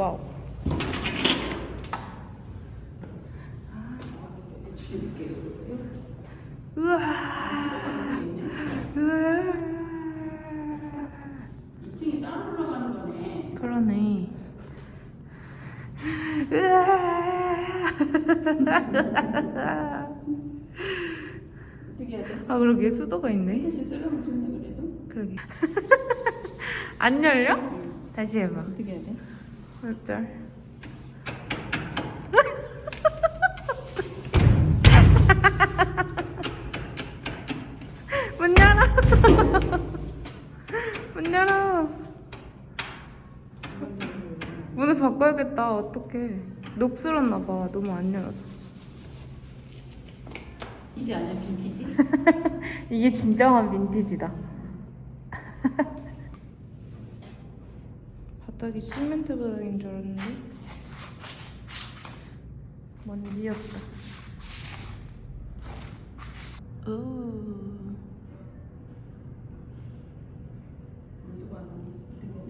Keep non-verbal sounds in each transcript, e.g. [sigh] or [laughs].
와우. 우와. 우와. 2층에 따로 올라가는 거네. 그러네. 으아. 아 그러게 수도가 있네. 그러게. [laughs] 안 열려? 다시 해봐. 어떻게 해야 돼? 어쩔. [laughs] 문 열어. [laughs] 문 열어. 문을 바꿔야겠다. 어떡해. 녹슬었나 봐. 너무 안 열어서. 이제 아니야 빈티지? [laughs] 이게 진정한 빈티지다. 바닥이 시멘트 바닥인 줄 알았는데 먼지였다. 오,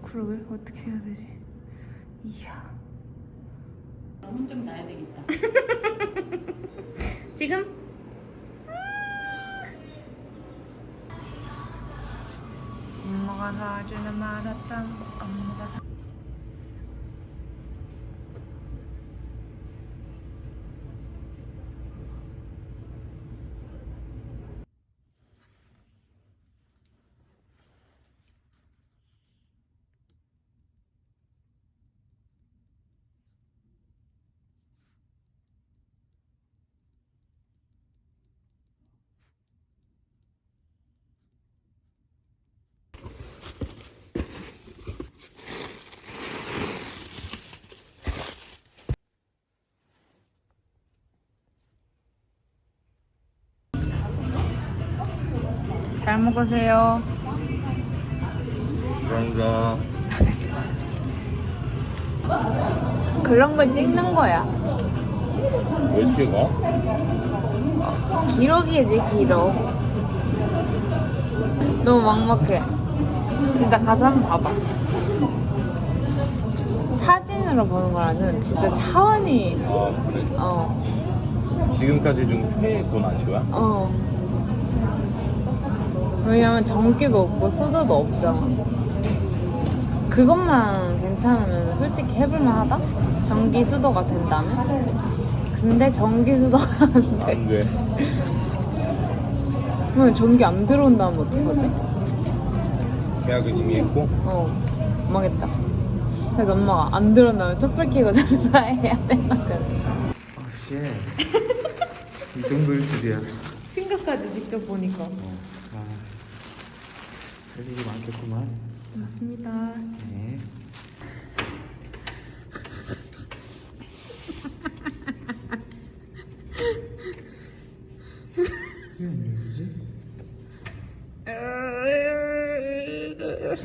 그러게 어떻게 해야 되지? 이야. 혼좀 나야 되겠다. [laughs] 지금? 엄마가 사주는 마라탕 엄마가 사... 잘 먹으세요. 감사합니다. 그런 걸 찍는 거야. 왜 찍어? 기록이지 기록. 너무 막막해. 진짜 가서 한번 봐봐. 사진으로 보는 거랑은 진짜 차원이 아 그래? 어 지금까지 중 최고 난이도야? 어. 왜냐면 전기도 없고 수도도 없잖아. 그것만 괜찮으면 솔직히 해볼만 하다? 전기 수도가 된다면? 근데 전기 수도가 안 돼. 안 돼. 그러면 전기 안 들어온다면 어떡하지? 계약은 이미 했고 어, 망했다. 그래서 엄마가 안 들어온다면 촛불 켜고 [laughs] 장사해야 된다 그래. 아 씨. 이 정도일 줄이야. 생각까지 직접 보니까. 아, 할 일이 많겠구만. 맞습니다. 네. 왜안 열리지?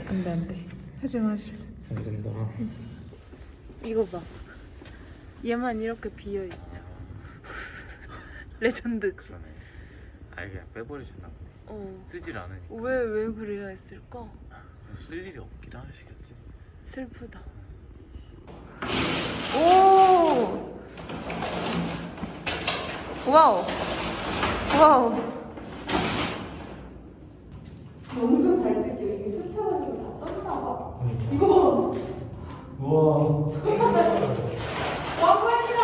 안돼 안돼. 하지 마 하지 마. 안 된다. 이거 봐. 얘만 이렇게 비어 있어. [laughs] 레전드지. 그러네. 아예 그냥 빼버리셨나 보네. 어. 쓰질 않으니까. 왜 왜 그래야 했을까? 쓸 일이 없긴 하시겠지. 슬프다. 오! 와우. 와우. 엄청 잘 뜯겨. 이게 습해가지고 다 떴나 봐. 이거 우와. 봐. 와꾸야지다.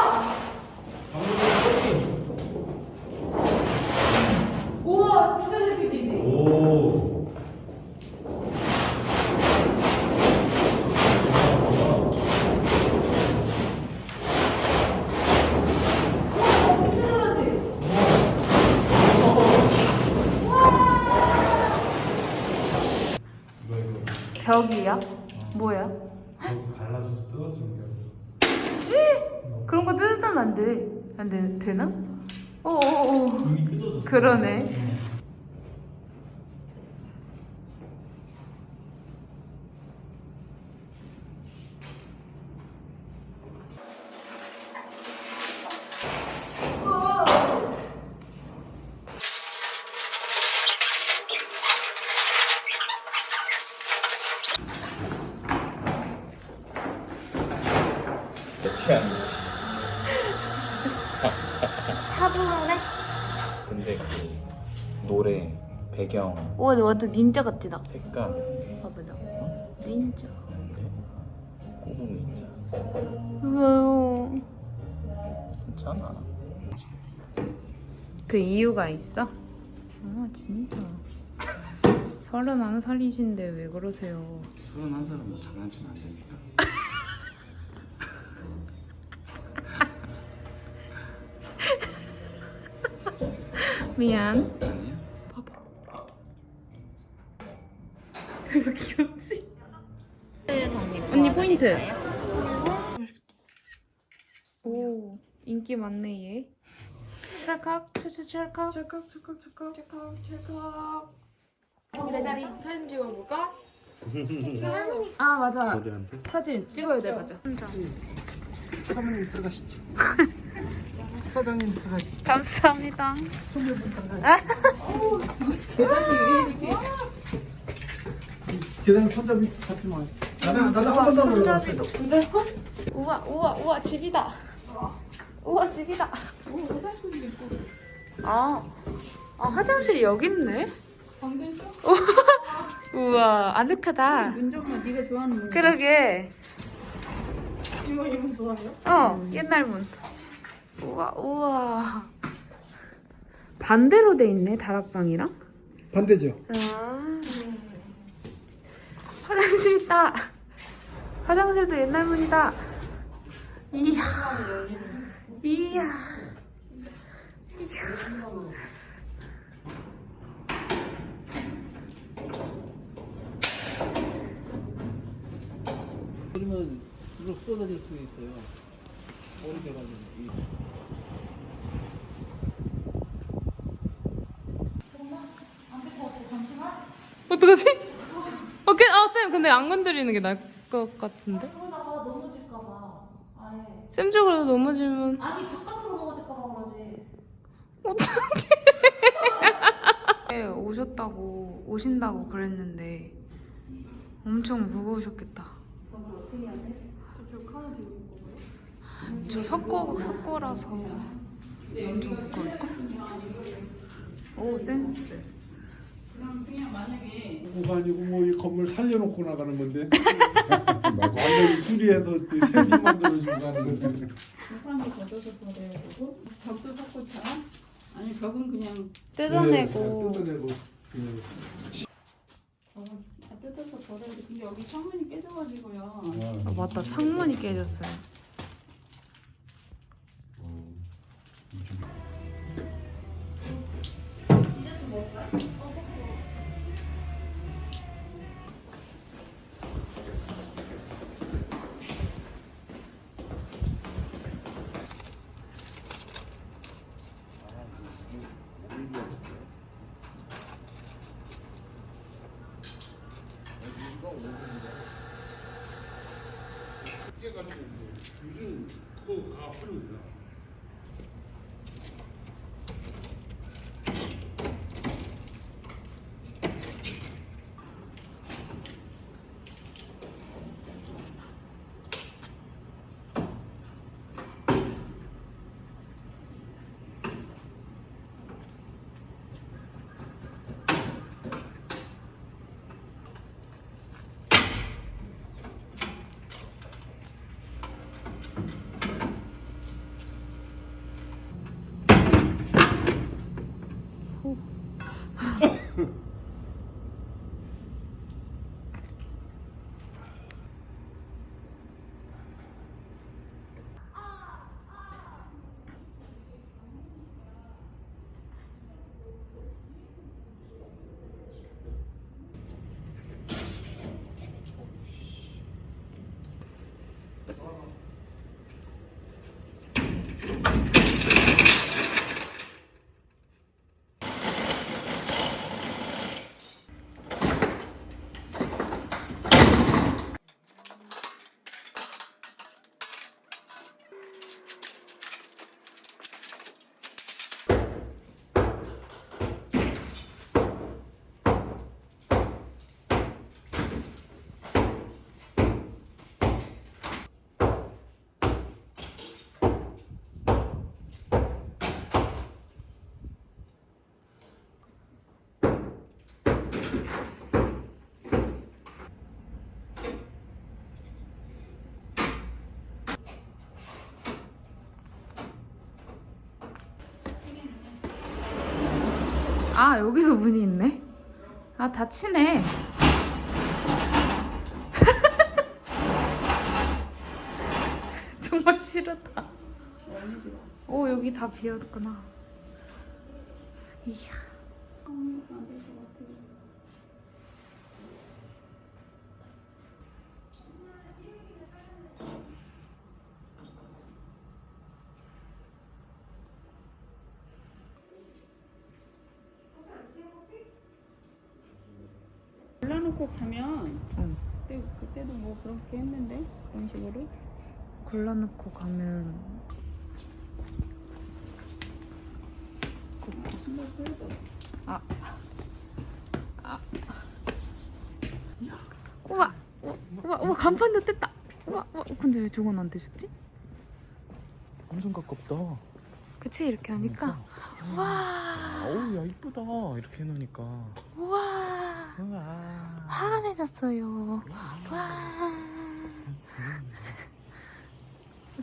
우와 진짜 잘 뜯기지. 오. 우와 진짜 잘하지. 이거 이거. 벽이야? 뭐야? 이거 갈라져서 뜯어지는 게 그런 거 뜯으면 안 돼. 안 돼, 되나? 오오오. 이미 뜯어졌어. 그러네. 내 취향이지. 차분하네. 근데 그 노래 배경 오, 완전 닌자 같지다. 색감 이런 게 봐보자. 닌자. 있는데 꼬북 닌자 우와. 괜찮아. 그 이유가 있어? 아 진짜. [laughs] 서른한 살이신데 왜 그러세요? 서른 한 살은 뭐 장난치면 안 됩니다. 미안. 아니야? 이거 귀엽지? 언니 포인트. 오 인기 많네 얘. 찰칵 추추 찰칵. 찰칵 찰칵 찰칵 찰칵 찰칵 내 자리 사진 찍어볼까? [laughs] 할머니 아 맞아? 사진 찍어야 돼 맞아 사모님 들어가시죠. [laughs] 사장님 들어가시죠. 감사합니다. 계단 손잡이 잡히면 나는 나도 한 번도 안 올라갔어요. 우와 우와 우와 집이다. 우와 집이다. 아, 아 화장실이 여기 있네. [laughs] 우와 아늑하다. 문정아 네가 좋아하는 문 그러게. 이거 이문 좋아해요? 어 옛날 문. 우와 우와. 반대로 돼 있네 다락방이랑. 반대죠. 아. 화장실 있다. 화장실도 옛날 문이다. 이야. 이야. 그러면 이거 쏟아질 수 있어요. 오래돼가지고. 어떡하지? 어, 그, 아, 쌤, 근데 안 건드리는 게 나을 것 같은데? 그러다가 넘어질까봐 아예 쌤 쪽으로 넘어지면. 아니 바깥으로 넘어질까봐 그러지 네, 오셨다고, 오신다고 그랬는데, 엄청 무거우셨겠다. 저 석고, 석고라서 엄청 무거울까? 오, 센스. 그거 아니고 뭐 이 건물 살려놓고 나가는 건데? [laughs] 완전히 수리해서 그 새집 만들어주고 가는 건데 사람도 걷어서 버려야 되고 벽도 석고처럼? 아니 벽은 그냥 뜯어내고. 네, 뜯어내고. 그냥 어, 다 뜯어서 버려야 돼. 근데 여기 창문이 깨져가지고요. 아, 맞다. 창문이 깨졌어요. 요즘 그거 앞으로 있어 Hmm. 아 여기도 문이 있네. 아 닫히네. [laughs] 정말 싫었다. 오 여기 다 비었구나. 이야. 골라놓고 가면 응. 그때, 그때도 뭐 그렇게 했는데? 그런 식으로? 골라놓고 가면 신발 소리도. 우와. 우와. 우와. 간판도 뗐다. 우와. 우와. 근데 왜 저건 안 되셨지? 엄청 가깝다. 그치? 이렇게 하니까. 우와. 어우 야 이쁘다. 이렇게 해놓으니까. 우와. 환해졌어요. 와.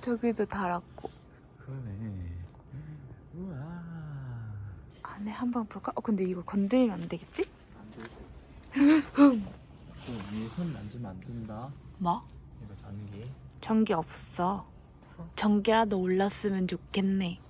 저기도 달았고 그러네. 우와. 안에 한번 볼까? 어 근데 이거 건들면 안 되겠지? 또 위에 손 만지면 안 된다. 뭐? 이거 전기. 전기 없어. 전기라도 올랐으면 좋겠네.